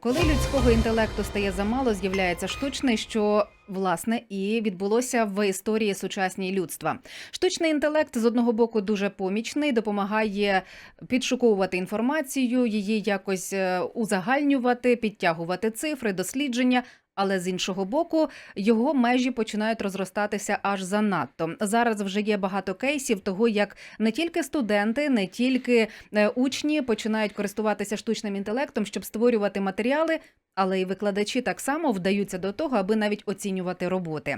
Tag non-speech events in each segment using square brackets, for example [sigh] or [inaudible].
Коли людського інтелекту стає замало, з'являється штучний, що власне і відбулося в історії сучасній людства. Штучний інтелект з одного боку дуже помічний, допомагає підшуковувати інформацію, її якось е, узагальнювати, підтягувати цифри, дослідження. Але з іншого боку, його межі починають розростатися аж занадто. Зараз вже є багато кейсів того, як не тільки студенти, не тільки е, учні починають користуватися штучним інтелектом, щоб створювати матеріали, але й викладачі так само вдаються до того, аби навіть оцінювати роботи.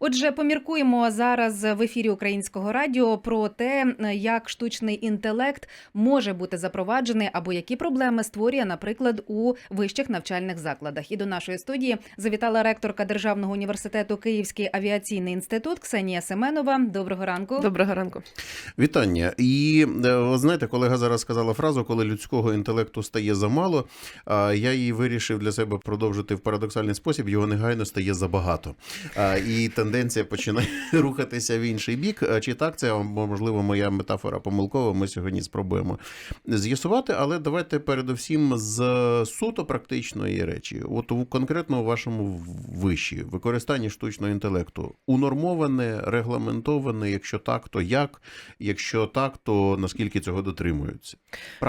Отже, поміркуємо зараз в ефірі українського радіо про те, як штучний інтелект може бути запроваджений або які проблеми створює, наприклад, у вищих навчальних закладах. І до нашої студії завітала ректорка Державного університету Київський авіаційний інститут Ксенія Семенова. Доброго ранку. Доброго ранку. Вітання. І е, ви знаєте, колега зараз сказала фразу, коли людського інтелекту стає замало. Я її вирішив для себе продовжити в парадоксальний спосіб. Його негайно стає забагато. А, І тенденція починає [laughs] рухатися в інший бік. А Чи так це можливо моя метафора помилкова? Ми сьогодні спробуємо з'ясувати. Але давайте передусім з суто практичної речі. От у конкретно у вашому виші використання штучного інтелекту унормоване, регламентоване. Якщо так, то як? Якщо так, то наскільки цього дотримуються?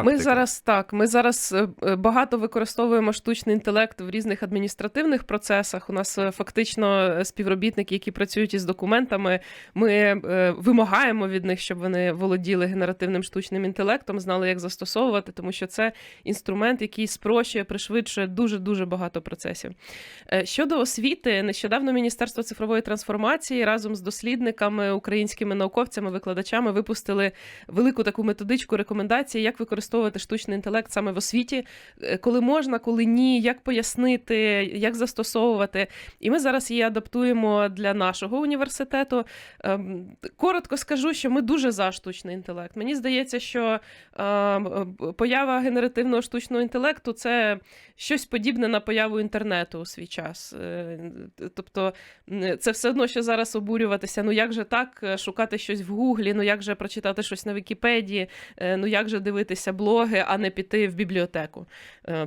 Ми зараз так. Ми зараз е, багато використовуємо штучний інтелект в різних адміністративних процесах. У нас е, фактично е, співробітники, які працюють із документами. Ми е, вимагаємо від них, щоб вони володіли генеративним штучним інтелектом, знали, як застосовувати, тому що це інструмент, який спрощує, пришвидшує дуже дуже багато процесів. Щодо освіти, нещодавно Міністерство цифрової трансформації разом з дослідниками, українськими науковцями, викладачами випустили велику таку методичку рекомендацій, як використовувати штучний інтелект саме в освіті, коли можна, коли ні, як пояснити, як застосовувати. І ми зараз її адаптуємо для нашого університету. Ем, Коротко скажу, що ми дуже за штучний інтелект. Мені здається, що ем, поява генеративного штучного інтелекту це щось подібне на появу інтернету у свій час. Е, Тобто, це все одно, що зараз обурюватися. Ну як же так е, шукати щось в Гуглі, ну як же прочитати щось на Вікіпедії, е, ну як же дивитися блоги, а не піти в бібліотеку.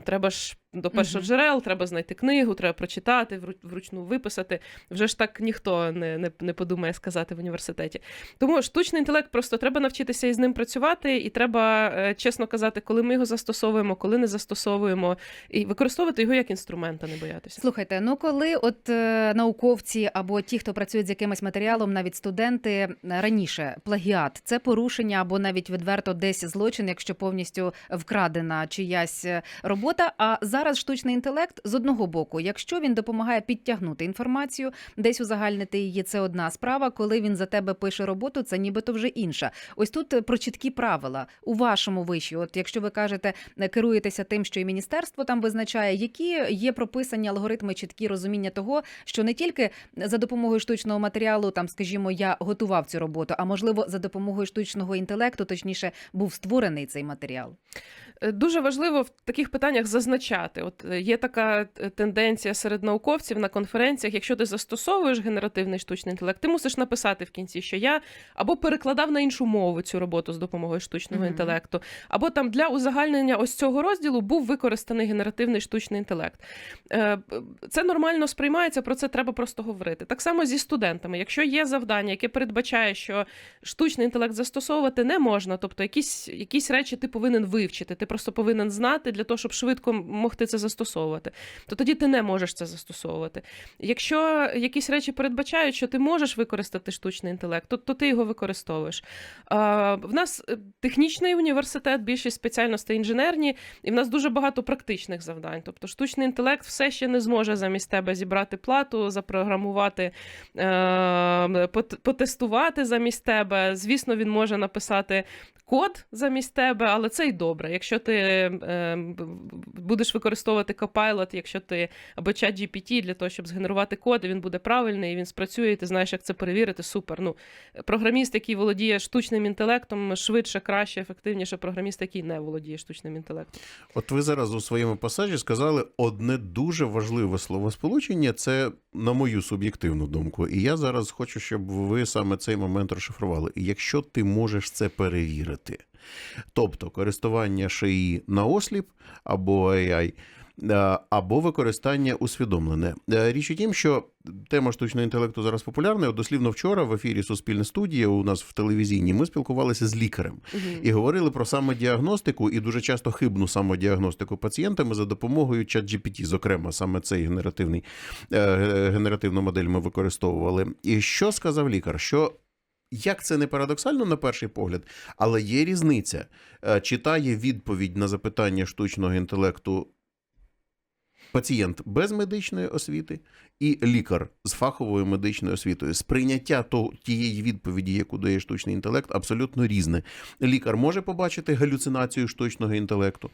Треба ж до першоджерел, треба знайти книгу, треба прочитати, вру- вручну виписати. Вже ж так ніхто не, не, не подумає сказати в університеті. Тому штучний інтелект просто треба навчитися із ним працювати, і треба е, чесно казати, коли ми його застосовуємо, коли не застосовуємо, і використовувати його як інструмент, а не боятися. Слухайте, ну коли от е, науковці або ті, хто працюють з якимось матеріалом, навіть студенти е, раніше плагіат, це порушення або навіть відверто десь злочин, якщо повністю вкрадена чиясь е, робота. А зараз штучний інтелект з одного боку, якщо він допомагає підтягнути інформацію, десь узагальнити її, це одна справа. Коли він за тебе пише роботу, це нібито вже інша. Ось тут е, про чіткі правила у вашому виші. От якщо ви кажете, е, керуєтеся тим, що і міністерство там визначає, які є прописані алгоритми, чіткі розуміння того, що не тільки за допомогою штучного матеріалу, там, скажімо, я готував цю роботу, а можливо, за допомогою штучного інтелекту, точніше, був створений цей матеріал. Е, Дуже важливо в таких питаннях зазначати. От е, є така е, тенденція серед науковців на конференціях. Якщо ти застосовуєш генеративний штучний інтелект, ти мусиш написати в кінці, що я або перекладав на іншу мову цю роботу з допомогою штучного Мгм. інтелекту, або там для узагальнення ось цього розділу був використаний генеративний штучний інтелект. Це нормально сприймається, про це треба просто говорити. Так само зі студентами. Якщо є завдання, яке передбачає, що штучний інтелект застосовувати не можна, тобто якісь, якісь речі ти повинен вивчити, ти просто повинен знати для того, щоб швидко могти це застосовувати, то тоді ти не можеш це застосовувати. Якщо якісь речі передбачають, що ти можеш використати штучний інтелект, то, то ти його використовуєш. А, в нас е, технічний університет, більшість спеціальностей інженерні, і в нас дуже багато практичних завдань. Тобто штучний інтелект все ще не зможе замість тебе зібрати плату, запрограмувати, е, потестувати замість тебе. Звісно, він може написати код замість тебе, але це й добре. Якщо ти е, будеш використовувати Copilot, якщо ти або чат GPT для того, щоб згенерувати код, і він буде правильний, і він спрацює, і ти знаєш, як це перевірити. Супер. Ну, програміст, який володіє штучним інтелектом, швидше, краще, ефективніше програміст, який не володіє штучним інтелектом. От ви зараз у своєму пасажі сказали одне дуже важливе словосполучення. Це на мою суб'єктивну думку. І я зараз хочу, щоб ви саме цей момент розшифрували. Якщо ти можеш це перевірити, тобто користування шиї на осліп або AI е, або використання усвідомлене. Е, Річ у тім, що тема штучного інтелекту зараз популярна. От Дослівно вчора в ефірі Суспільне студія у нас в телевізійній ми спілкувалися з лікарем і говорили про самодіагностику, і дуже часто хибну самодіагностику пацієнтами за допомогою ChatGPT, зокрема, саме цей генеративний е, генеративну модель ми використовували. І що сказав лікар? Що як це не парадоксально на перший погляд, але є різниця. Е, Читає відповідь на запитання штучного інтелекту пацієнт без медичної освіти і лікар з фаховою медичною освітою. Сприйняття того, тієї відповіді, яку дає штучний інтелект, абсолютно різне. Лікар може побачити галюцинацію штучного інтелекту,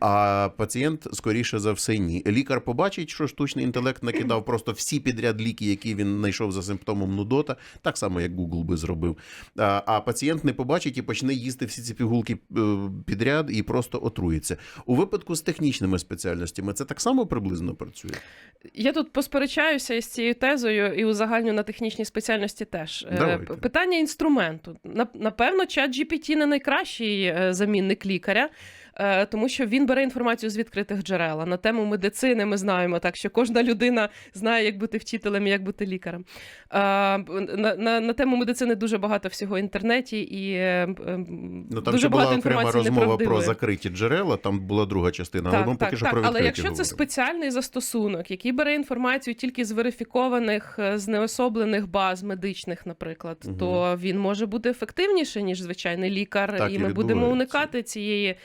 а пацієнт, скоріше за все, ні. Лікар побачить, що штучний інтелект накидав просто всі підряд ліки, які він знайшов за симптомом нудота, так само як Google би зробив. А, пацієнт не побачить і почне їсти всі ці пігулки е, підряд і просто отруїться. У випадку з технічними спеціальностями це так само приблизно працює. Я тут посперечаюся із цією тезою і узагальню на технічній спеціальності теж. Е, Давайте. Питання інструменту. Нап- Напевно, чат GPT не найкращий е, замінник лікаря. Е, Тому що він бере інформацію з відкритих джерел. А На тему медицини ми знаємо так, що кожна людина знає, як бути вчителем і як бути лікарем. Е, На, на, на тему медицини дуже багато всього в інтернеті і е, Ну там дуже ще була окрема інформації розмова про закриті джерела, там була друга частина, але ми поки що про Але якщо це спеціальний застосунок, який бере інформацію тільки з верифікованих, е, знеособлених баз медичних, наприклад, Мгм. то він може бути ефективніше, ніж звичайний лікар, Так і ми будемо уникати цієї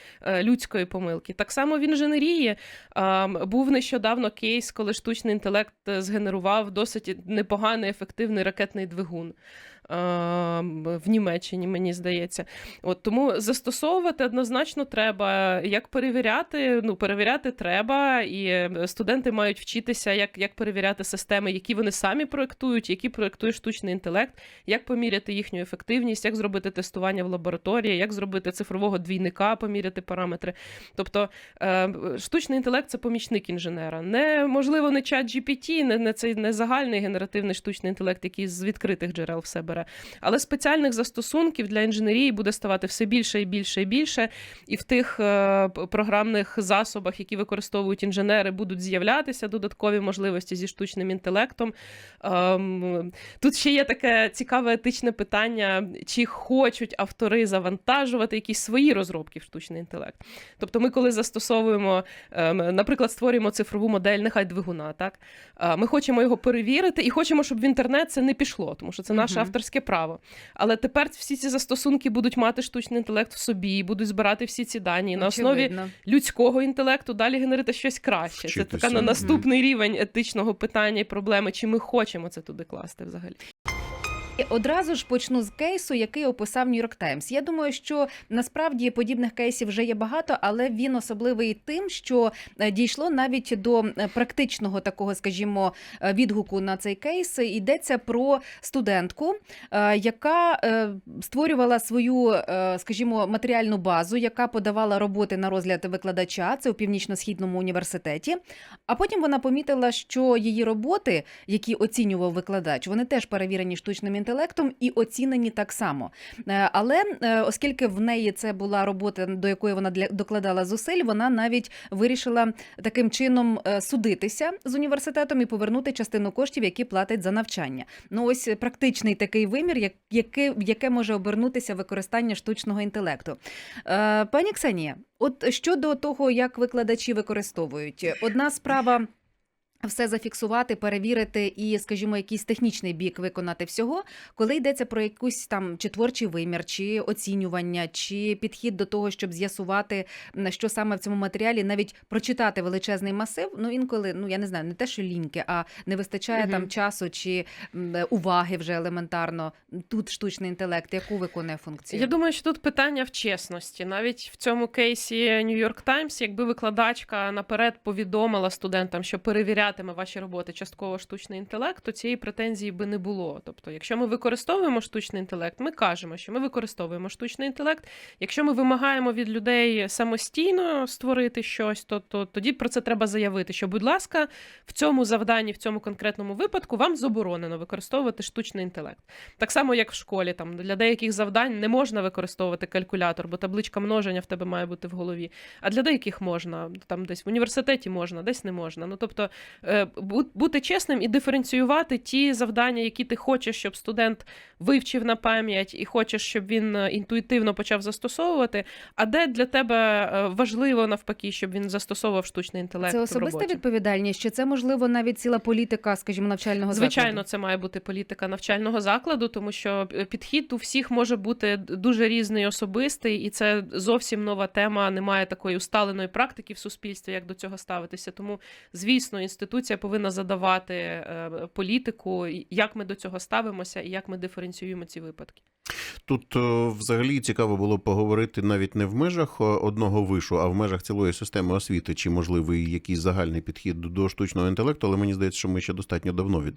людської помилки. Так само в інженерії був нещодавно кейс, коли штучний інтелект е, згенерував досить непоганий ефективний ракетний двигун. В Німеччині, мені здається, От тому застосовувати однозначно треба. Як перевіряти? Ну, перевіряти треба, і е, студенти мають вчитися, як, як перевіряти системи, які вони самі проектують, які проектує штучний інтелект, як поміряти їхню ефективність, як зробити тестування в лабораторії, як зробити цифрового двійника, поміряти параметри. Тобто е, штучний інтелект це помічник інженера. Не можливо, не чат GPT, не, не цей не загальний генеративний штучний інтелект, який з відкритих джерел все бере. Але спеціальних застосунків для інженерії буде ставати все більше і більше і більше. І в тих е, програмних засобах, які використовують інженери, будуть з'являтися додаткові можливості зі штучним інтелектом. Ем, тут ще є таке цікаве етичне питання: чи хочуть автори завантажувати якісь свої розробки в штучний інтелект? Тобто, ми, коли застосовуємо, ем, наприклад, створюємо цифрову модель, нехай двигуна, так Е, ми хочемо його перевірити і хочемо, щоб в інтернет це не пішло, тому що це наше Мгм. Авторське право. Але тепер всі ці застосунки будуть мати штучний інтелект в собі, будуть збирати всі ці дані і на основі людського інтелекту далі генерити щось краще. Це така на наступний рівень етичного питання і проблеми, чи ми хочемо це туди класти взагалі. Одразу ж почну з кейсу, який описав Нью-Йорк Таймс. Я думаю, що насправді подібних кейсів вже є багато, але він особливий тим, що е, дійшло навіть до е, практичного такого, скажімо, е, відгуку на цей кейс. Йдеться про студентку, яка створювала свою, скажімо, матеріальну базу, яка подавала роботи на розгляд викладача. Це у північно-східному університеті. А потім вона помітила, що її роботи, які оцінював викладач, вони теж перевірені штучним інтелектом і оцінені так само. Е, Але е, оскільки в неї це була робота, до якої вона докладала зусиль, вона навіть вирішила таким чином е, судитися з університетом і повернути частину коштів, які платить за навчання. Ну ось практичний такий вимір, як- яке, може обернутися використання штучного інтелекту. Пані Ксенія, от щодо того, як викладачі використовують, одна справа. Все зафіксувати, перевірити і, скажімо, якийсь технічний бік виконати всього, коли йдеться про якусь там чи творчий вимір, чи оцінювання, чи підхід до того, щоб з'ясувати, на що саме в цьому матеріалі, навіть прочитати величезний масив. Ну інколи, ну я не знаю, не те, що ліньки, а не вистачає Мгм. там часу чи уваги вже елементарно. Тут штучний інтелект, яку виконує функцію? Я думаю, що тут питання в чесності. Навіть в цьому кейсі New York Times, якби викладачка наперед повідомила студентам, що перевіряти виконуватиме ваші роботи частково штучний інтелект, то цієї претензії би не було. Тобто, якщо ми використовуємо штучний інтелект, ми кажемо, що ми використовуємо штучний інтелект. Якщо ми вимагаємо від людей самостійно створити щось, то, то тоді про це треба заявити. Що, будь ласка, в цьому завданні, в цьому конкретному випадку вам заборонено використовувати штучний інтелект. Так само, як в школі, там для деяких завдань не можна використовувати калькулятор, бо табличка множення в тебе має бути в голові. А для деяких можна, там десь в університеті можна, десь не можна. Ну тобто бути чесним і диференціювати ті завдання, які ти хочеш, щоб студент вивчив на пам'ять, і хочеш, щоб він е, інтуїтивно почав застосовувати. А де для тебе е, важливо навпаки, щоб він застосовував штучний інтелект Це в особиста роботі? відповідальність, чи це можливо навіть ціла політика, скажімо, навчального Звичайно, закладу? це має бути політика навчального закладу, тому що е, підхід у всіх може бути дуже різний особистий, і це зовсім нова тема. Немає такої усталеної практики в суспільстві, як до цього ставитися. Тому, звісно, інституція повинна задавати е, політику, як ми до цього ставимося і як ми диференціюємо ці випадки. Тут е, взагалі цікаво було поговорити навіть не в межах е, одного вишу, а в межах цілої системи освіти, чи можливий якийсь загальний підхід до штучного інтелекту, але мені здається, що ми ще достатньо давно від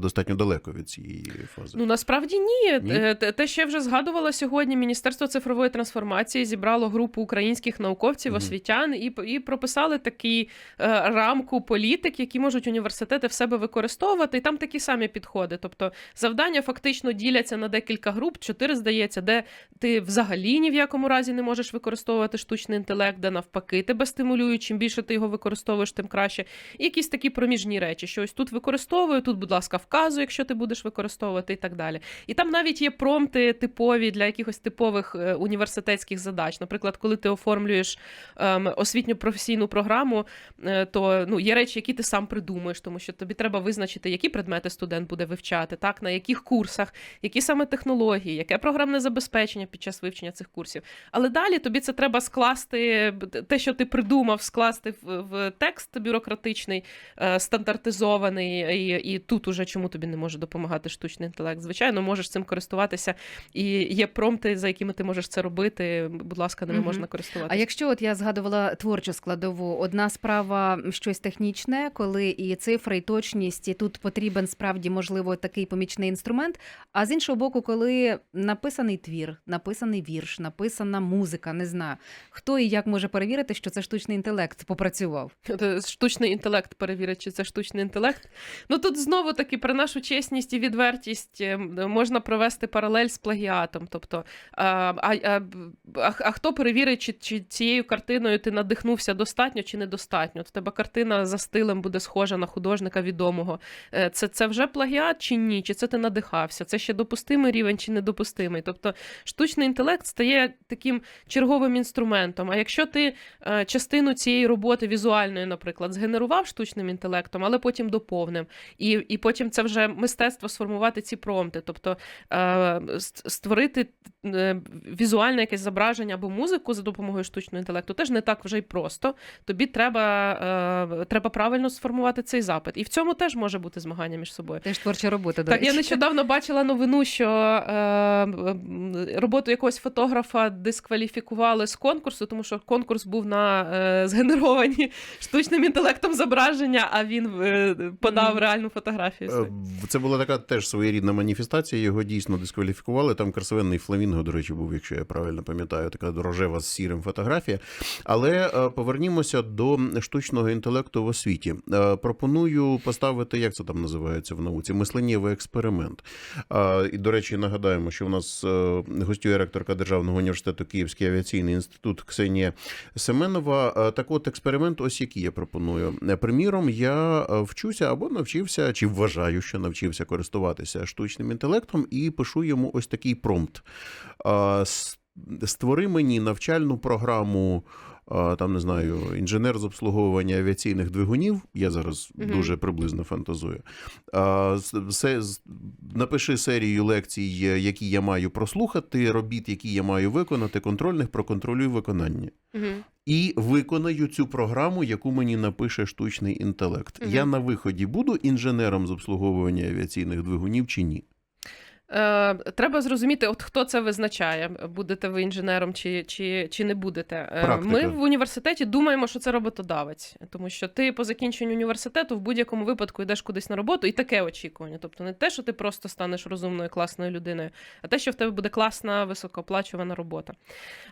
достатньо далеко від цієї фази. Ну насправді ні. Ні? Те, що я вже згадувала сьогодні, Міністерство цифрової трансформації зібрало групу українських науковців, освітян і, і прописали такі рамку політик, які можуть університети в себе використовувати. І там такі самі підходи. Тобто завдання фактично діляться на декілька груп, чотири здається, де ти взагалі ні в якому разі не можеш використовувати штучний інтелект, де навпаки тебе стимулюють. Чим більше ти його використовуєш, тим краще. І якісь такі проміжні речі, що ось тут використовую, тут, будь ласка, вказуй, якщо ти будеш використовувати, і так далі. І там навіть є промпти типові для якихось типових е, університетських задач. Наприклад, коли ти оформлюєш ем, освітню професійну програму, е, то ну, є речі, які ти сам придумаєш, тому що тобі треба визначити, які предмети студент буде вивчати, так, на яких курсах, які саме технології, яке програмне забезпечення під час вивчення цих курсів. Але далі тобі це треба скласти, те, що ти придумав, скласти в, в текст бюрократичний, е, стандартизований, і, і тут уже чому тобі не може допомагати штучний інтелект. Звичайно, можеш цим користуватися, і є промпти, за якими ти можеш це робити. Будь ласка, ними Мгм. можна А якщо от я згадувала творчу складову, одна справа щось технічне, коли і цифри, і точність, і тут потрібен справді можливо такий помічний інструмент. А з іншого боку, коли написаний твір, написаний вірш, написана музика, не знаю, хто і як може перевірити, що це штучний інтелект попрацював. Е, Штучний інтелект перевірить, чи це штучний інтелект. Ну тут знову таки про нашу чесність і відвертість е, можна провести паралель з плагіатом. Тобто, а, а, а, а, хто перевірить, чи, чи цією картиною ти надихнувся достатньо чи недостатньо? В тебе картина за стилем буде схожа на художника відомого. Е, Це, це вже плагіат чи ні? Чи це ти надихався? Це ще допустимий рівень чи недопустимий? Тобто штучний інтелект стає таким черговим інструментом. А якщо ти е, частину цієї роботи візуальної, наприклад, згенерував штучним інтелектом, але потім доповнив, і, і потім це вже мистецтво сформувати ці промпти, тобто е, створити візуальне якесь зображення або музику за допомогою штучного інтелекту, теж не так вже й просто. Тобі треба, треба правильно сформувати цей запит. І в цьому теж може бути змагання між собою. Теж творча робота. До Так, речі. я нещодавно бачила новину, що е, роботу якогось фотографа дискваліфікували з конкурсу, тому що конкурс був на е, згенеровані [laughs] штучним інтелектом зображення, а він е, подав Мгм. реальну фотографію. Е. Це була така теж своєрідна маніфестація. Його дійсно дискваліфікували. Там красивенний фламінго, до речі, був, якщо я правильно пам'ятаю, така рожева з сірим фотографія. Але е, повернімося до штучного інтелекту в освіті. Е, Пропоную поставити, як це там називається в науці, мисленнєвий експеримент. Е, І, до речі, нагадаємо, що у нас е, гостює ректорка Державного університету Київський авіаційний інститут Ксенія Семенова. Так от експеримент, ось який я пропоную. Приміром, я вчуся або навчився, чи вважаю, що навчився користуватися штучним інтелектом, і пишу йому ось такий промпт. Створи мені навчальну програму. Там не знаю, інженер з обслуговування авіаційних двигунів. Я зараз Мгм. дуже приблизно фантазую. А, с- се- Напиши серію лекцій, які я маю прослухати, робіт, які я маю виконати, контрольних, проконтролюй виконання. Мгм. І виконаю цю програму, яку мені напише штучний інтелект. Мгм. Я на виході буду інженером з обслуговування авіаційних двигунів чи ні? Е, треба зрозуміти, от хто це визначає, будете ви інженером чи, чи, чи не будете. Е, Практика. Ми в університеті думаємо, що це роботодавець, тому що ти по закінченню університету в будь-якому випадку йдеш кудись на роботу, і таке очікування. Тобто не те, що ти просто станеш розумною, класною людиною, а те, що в тебе буде класна, високооплачувана робота.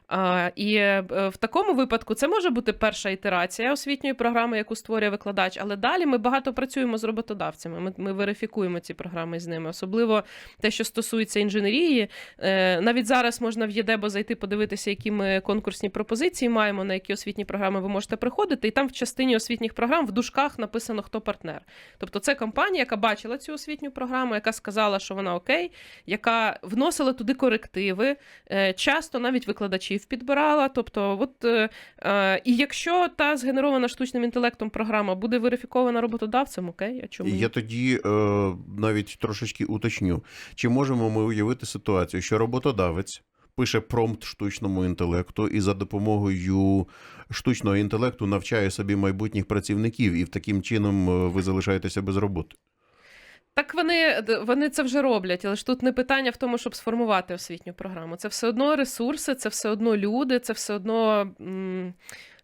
А, і е, в такому випадку це може бути перша ітерація освітньої програми, яку створює викладач, але далі ми багато працюємо з роботодавцями. Ми, ми верифікуємо ці програми з ними, особливо те, що стосується інженерії. Е, навіть зараз можна в ЄДЕБО зайти подивитися, які ми конкурсні пропозиції маємо, на які освітні програми ви можете приходити. І там в частині освітніх програм в дужках написано, хто партнер. Тобто, це компанія, яка бачила цю освітню програму, яка сказала, що вона окей, яка вносила туди корективи, е, часто навіть викладачів підбирала. Тобто, от е, і якщо та згенерована штучним інтелектом програма буде верифікована роботодавцем, окей, а чому? Я тоді навіть трошечки уточню, чи можемо ми уявити ситуацію, що роботодавець пише промпт штучному інтелекту і за допомогою штучного інтелекту навчає собі майбутніх працівників, і в таким чином е, ви залишаєтеся без роботи. Так вони, вони це вже роблять, але ж тут не питання в тому, щоб сформувати освітню програму. Це все одно ресурси, це все одно люди, це все одно. М-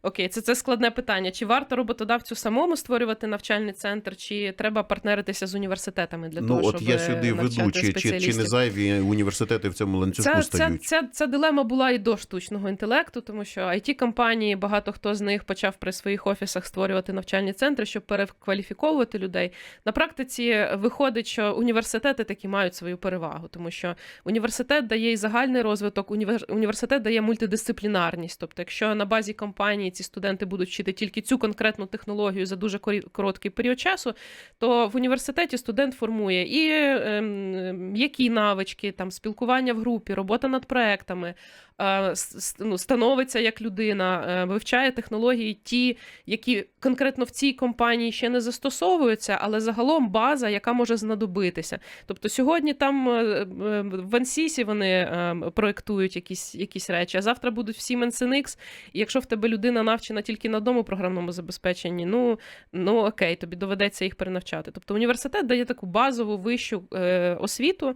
Окей, це, це складне питання. Чи варто роботодавцю самому створювати навчальний центр, чи треба партнеритися з університетами для ну того, от щоб я сюди веду, чи, чи, чи не зайві університети в цьому ланцюжку ця, стають? ця, ця дилема була і до штучного інтелекту, тому що it компанії багато хто з них почав при своїх офісах створювати навчальні центри, щоб перекваліфіковувати людей. На практиці виходить, що університети таки мають свою перевагу, тому що університет дає і загальний розвиток, універ... університет дає мультидисциплінарність. Тобто, якщо на базі компанії ці студенти будуть вчити тільки цю конкретну технологію за дуже короткий період часу, то в університеті студент формує і ем, м'які навички, там спілкування в групі, робота над проектами, ну, становиться як людина, е, вивчає технології, ті, які конкретно в цій компанії ще не застосовуються, але загалом база, яка може знадобитися. Тобто сьогодні там е, е, в Ансісі вони е, проектують якісь, якісь речі, а завтра будуть всі Siemens і якщо в тебе людина навчена тільки на одному програмному забезпеченні, ну, ну окей, тобі доведеться їх перенавчати. Тобто університет дає таку базову вищу е, освіту, е,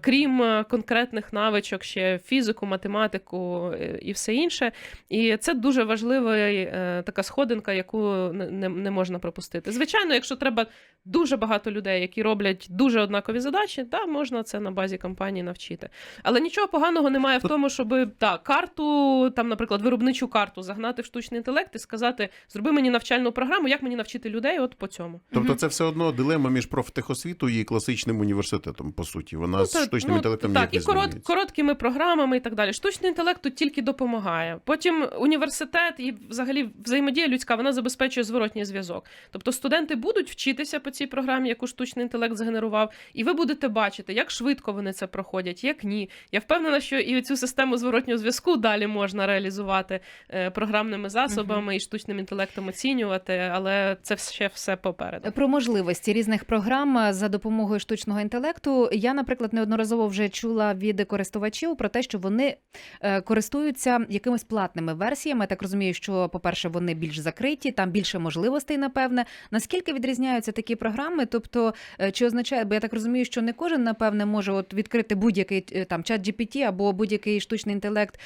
крім е, конкретних навичок, ще фізику, математику е, і все інше. І це дуже важлива е, така сходинка, яку не, можна пропустити. Звичайно, якщо треба дуже багато людей, які роблять дуже однакові задачі, та можна це на базі компанії навчити. Але нічого поганого немає в тому, щоб так, карту, там, наприклад, виробничу карту загнати в штучний інтелект і сказати: зроби мені навчальну програму, як мені навчити людей, от по цьому. Тобто це все одно дилема між профтехосвітою і класичним університетом, по суті. Вона з та- штучним інтелектом так, ніяк і не корот, короткими програмами і так далі. Штучний інтелект тут тільки допомагає. Потім університет і взагалі взаємодія людська вона забезпечує зворотній зв'язок. Тобто студенти будуть вчитися по цій програмі, яку штучний інтелект згенерував, і ви будете бачити, як швидко вони це проходять, як ні. Я впевнена, що і цю систему зворотнього зв'язку далі можна реалізувати е, програмними засобами і штучним інтелектом оцінювати, але це ще все попереду. Про можливості різних програм е, за допомогою штучного інтелекту. Я, наприклад, неодноразово вже чула від користувачів про те, що вони е, користуються якимись платними версіями. Я так розумію, що, по-перше, вони більш закриті, там більше можливостей, напевне. Наскільки відрізняються такі програми? Тобто, е, чи означає, бо я так розумію, що не кожен, напевне, може от відкрити будь-який е, там чат GPT або будь-який штучний інтелект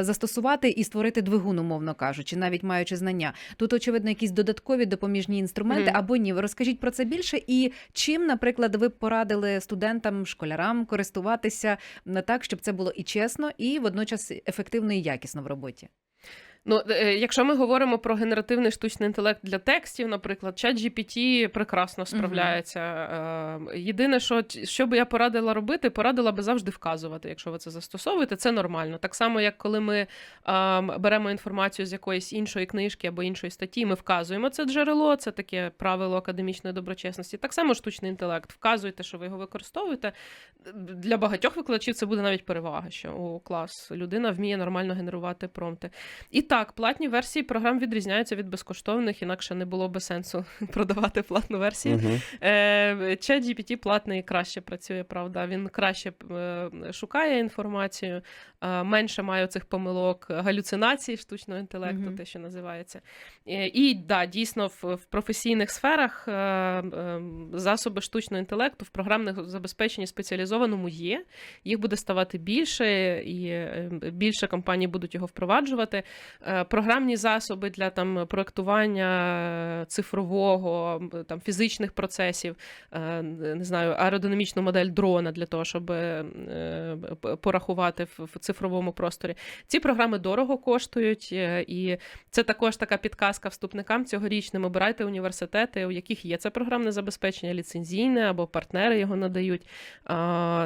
застосувати і створити двигун, умовно кажучи, навіть маючи знання. Тут, очевидно, якісь додаткові допоміжні інструменти Мгм. або ні. Розкажіть про це більше. І чим, наприклад, ви порадили студентам, школярам користуватися так, щоб це було і чесно, і водночас ефективно і якісно в роботі. Ну, е, якщо ми говоримо про генеративний штучний інтелект для текстів, наприклад, чат GPT прекрасно справляється. Е, Єдине, що, що би я порадила робити, порадила би завжди вказувати, якщо ви це застосовуєте, це нормально. Так само, як коли ми е, беремо інформацію з якоїсь іншої книжки або іншої статті, ми вказуємо це джерело, це таке правило академічної доброчесності. Так само штучний інтелект. Вказуйте, що ви його використовуєте. Для багатьох викладачів це буде навіть перевага, що о, клас, людина вміє нормально генерувати промпти. І так, Так, платні версії програм відрізняються від безкоштовних, інакше не було би сенсу [laughs] продавати платну версію. Е, Чат GPT платний краще працює, правда. Він краще е, шукає інформацію, е, менше має цих помилок, галюцинацій штучного інтелекту, те, що називається. Е, І да, дійсно, в, в професійних сферах засоби штучного інтелекту в програмних забезпеченні спеціалізованому є. Їх буде ставати більше, і більше компаній будуть його впроваджувати. Е, Програмні засоби для там проектування цифрового, там фізичних процесів, е, не знаю, аеродинамічну модель дрона для того, щоб е, порахувати в цифровому просторі. Ці програми дорого коштують, е, і це також така підказка вступникам цьогорічним. Обирайте університети, у яких є це програмне забезпечення, ліцензійне або партнери його надають,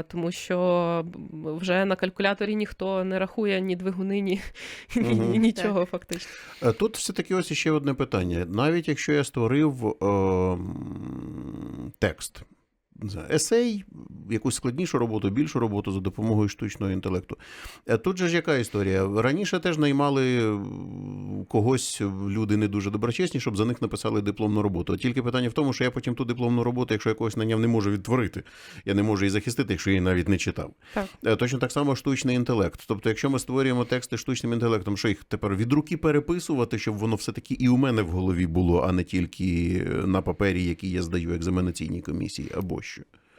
тому що вже на калькуляторі ніхто не рахує ні двигуни, ні, ні- Мгм. Фактично. Е, Тут все-таки ось ще одне питання. Навіть якщо я створив е, текст, есей, якусь складнішу роботу, більшу роботу за допомогою штучного інтелекту. Е, Тут же ж яка історія? Раніше теж наймали е, когось люди не дуже доброчесні, щоб за них написали дипломну роботу. Тільки питання в тому, що я потім ту дипломну роботу, якщо я когось наняв, не можу відтворити. Я не можу її захистити, якщо її навіть не читав. Так. Е, Точно так само штучний інтелект. Тобто, якщо ми створюємо тексти штучним інтелектом, що їх тепер від руки переписувати, щоб воно все-таки і у мене в голові було, а не тільки на папері, який я здаю екзаменаційній комісії, або що.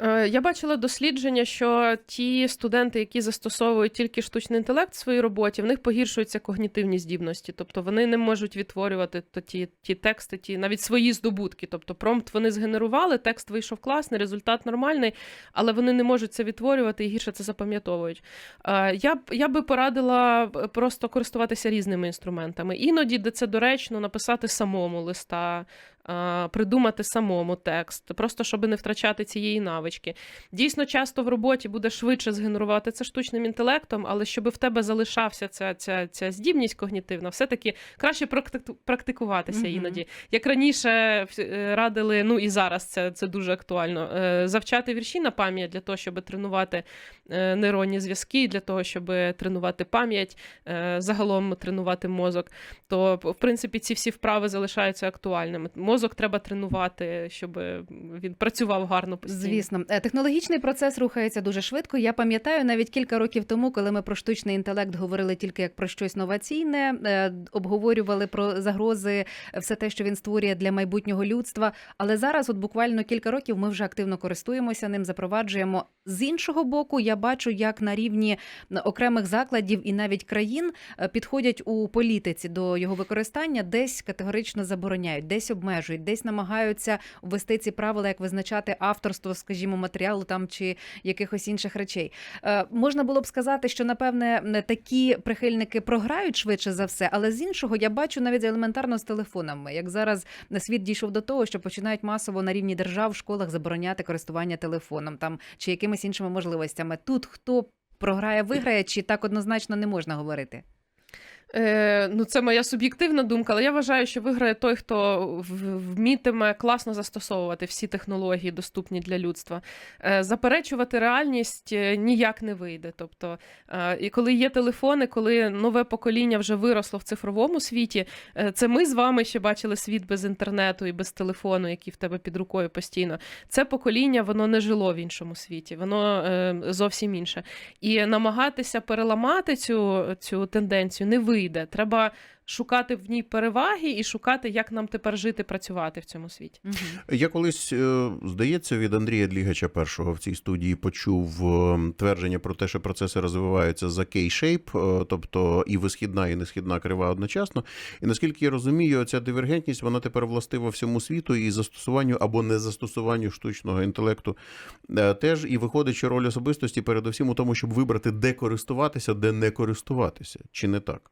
Е, Я бачила дослідження, що ті студенти, які застосовують тільки штучний інтелект в своїй роботі, в них погіршуються когнітивні здібності, тобто вони не можуть відтворювати ті, ті тексти, ті навіть свої здобутки. Тобто промпт вони згенерували, текст вийшов класний, результат нормальний, але вони не можуть це відтворювати і гірше це запам'ятовують. Е, Я я би порадила е, просто користуватися різними інструментами. Іноді, де це доречно, написати самому листа. Е, Придумати самому текст, просто щоб не втрачати цієї навички. Дійсно, часто в роботі буде швидше згенерувати це штучним інтелектом, але щоб в тебе залишався ця, ця, ця здібність когнітивна, все-таки краще практику- практикуватися Мгм. іноді. Як раніше е, радили, ну і зараз це, це дуже актуально. е, Завчати вірші на пам'ять для того, щоб тренувати е, нейронні зв'язки, для того, щоб тренувати пам'ять, е, загалом тренувати мозок. То, в принципі, ці всі вправи залишаються актуальними. Мозок треба тренувати, щоб він працював гарно постійно. Звісно, Е, технологічний процес рухається дуже швидко. Я пам'ятаю навіть кілька років тому, коли ми про штучний інтелект говорили тільки як про щось новаційне, е, обговорювали про загрози, все те, що він створює для майбутнього людства. Але зараз, от буквально кілька років, ми вже активно користуємося ним, запроваджуємо. З іншого боку, я бачу, як на рівні окремих закладів і навіть країн е, підходять у політиці до його використання, десь категорично забороняють, десь обмежують, десь намагаються ввести ці правила, як визначати авторство, скажімо, матеріалу там чи якихось інших речей. Е, можна було б сказати, що напевне такі прихильники програють швидше за все, але з іншого я бачу навіть елементарно з телефонами. Як зараз світ дійшов до того, що починають масово на рівні держав в школах забороняти користування телефоном там чи якимись іншими можливостями. Тут хто програє, виграє, чи так однозначно не можна говорити? Е, ну, це моя суб'єктивна думка, але я вважаю, що виграє той, хто вмітиме класно застосовувати всі технології, доступні для людства. Е, заперечувати реальність е, ніяк не вийде. Тобто, е, і коли є телефони, коли нове покоління вже виросло в цифровому світі, е, це ми з вами ще бачили світ без інтернету і без телефону, який в тебе під рукою постійно. Це покоління, воно не жило в іншому світі, воно е, зовсім інше. І намагатися переламати цю, цю тенденцію не вийде. Треба шукати в ній переваги і шукати, як нам тепер жити, працювати в цьому світі. Я колись, е, здається, від Андрія Длігача першого в цій студії почув е, твердження про те, що процеси розвиваються за K-shape, е, тобто і висхідна, і несхідна крива одночасно. І наскільки я розумію, ця дивергентність вона тепер властива всьому світу і застосуванню або незастосуванню штучного інтелекту теж. І виходить, що роль особистості передусім у тому, щоб вибрати, де користуватися, де не користуватися, чи не так?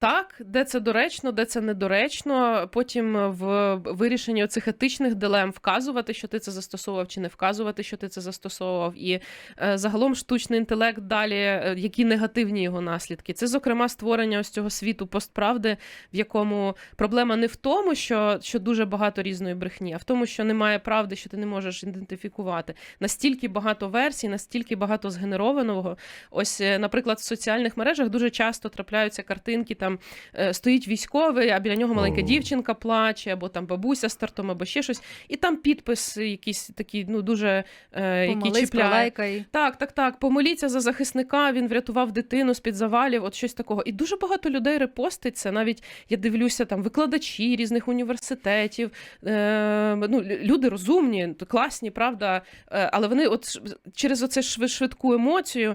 Так, де це доречно, де це недоречно. Потім в вирішенні оцих етичних дилем вказувати, що ти це застосовував, чи не вказувати, що ти це застосовував. І е, загалом штучний інтелект далі, е, які негативні його наслідки. Це, зокрема, створення ось цього світу постправди, в якому проблема не в тому, що, що дуже багато різної брехні, а в тому, що немає правди, що ти не можеш ідентифікувати. Настільки багато версій, настільки багато згенерованого. Ось, е, наприклад, в соціальних мережах дуже часто трапляються картинки. Там е, стоїть військовий, а біля нього маленька дівчинка плаче, або там бабуся з тортом, або ще щось. І там підпис якийсь такий, ну дуже е, який чіпляє. Так, так, так. Помоліться за захисника. Він врятував дитину з під завалів, от щось такого. І дуже багато людей репостить це. Навіть я дивлюся, там викладачі різних університетів. Е, ну, люди розумні, класні, правда. Але вони, от через оце швидку емоцію,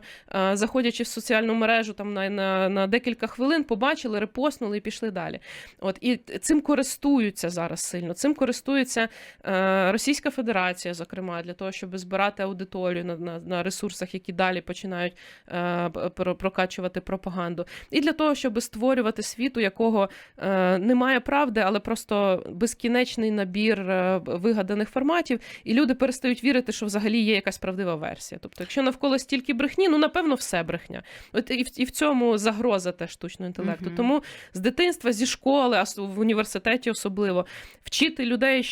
заходячи в соціальну мережу там на, на, на декілька хвилин, побачили, репостнули і пішли далі. От і цим користуються зараз сильно. Цим користується е, Російська Федерація, зокрема, для того, щоб збирати аудиторію на, на, на ресурсах, які далі починають е, про- прокачувати пропаганду, і для того, щоб створювати світ, у якого е, немає правди, але просто безкінечний набір е, вигаданих форматів, і люди перестають вірити, що взагалі є якась правдива версія. Тобто, якщо навколо стільки брехні, ну напевно, все брехня. От і в, і в цьому загроза теж штучного інтелекту. Мгм. Тому з дитинства, зі школи, а в університеті особливо, вчити людей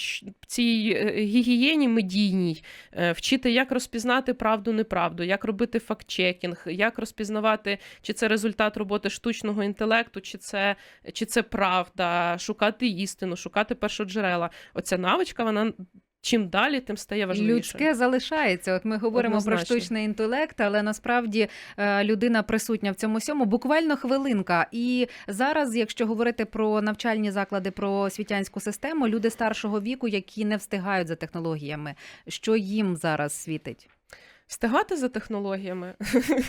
цій е, гігієні медійній, е, вчити, як розпізнати правду, неправду, як робити факт-чекінг, як розпізнавати, чи це результат роботи штучного інтелекту, чи це, чи це правда, шукати істину, шукати першоджерела. Оця навичка, вона чим далі, тим стає важливіше. Людське залишається. От ми говоримо Однозначно. про штучний інтелект, але насправді е, людина присутня в цьому всьому. Буквально хвилинка. І зараз, якщо говорити про навчальні заклади, про освітянську систему, люди старшого віку, які не встигають за технологіями, що їм зараз світить? Встигати за технологіями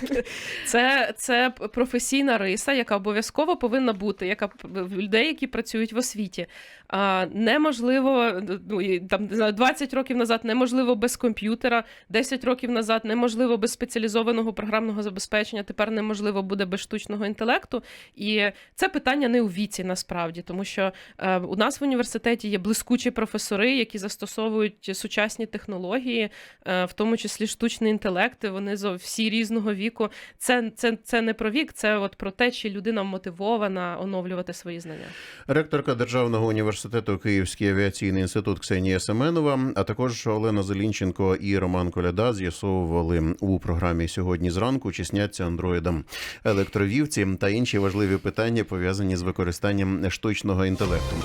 [laughs] це, це професійна риса, яка обов'язково повинна бути, яка в людей, які працюють в освіті. А, неможливо ну, там не знаю, 20 років назад неможливо без комп'ютера, 10 років назад неможливо без спеціалізованого програмного забезпечення. Тепер неможливо буде без штучного інтелекту. І це питання не у віці насправді, тому що е, у нас в університеті є блискучі професори, які застосовують сучасні технології, е, в тому числі штучний інтелект. Вони всі різного віку. Це, це, це не про вік, це от про те, чи людина мотивована оновлювати свої знання. Ректорка Державного університету Київський авіаційний інститут Ксенія Семенова, а також Олена Зелінченко і Роман Коляда з'ясовували у програмі сьогодні зранку, чи сняться андроїдам електровівці та інші важливі питання пов'язані з використанням штучного інтелекту.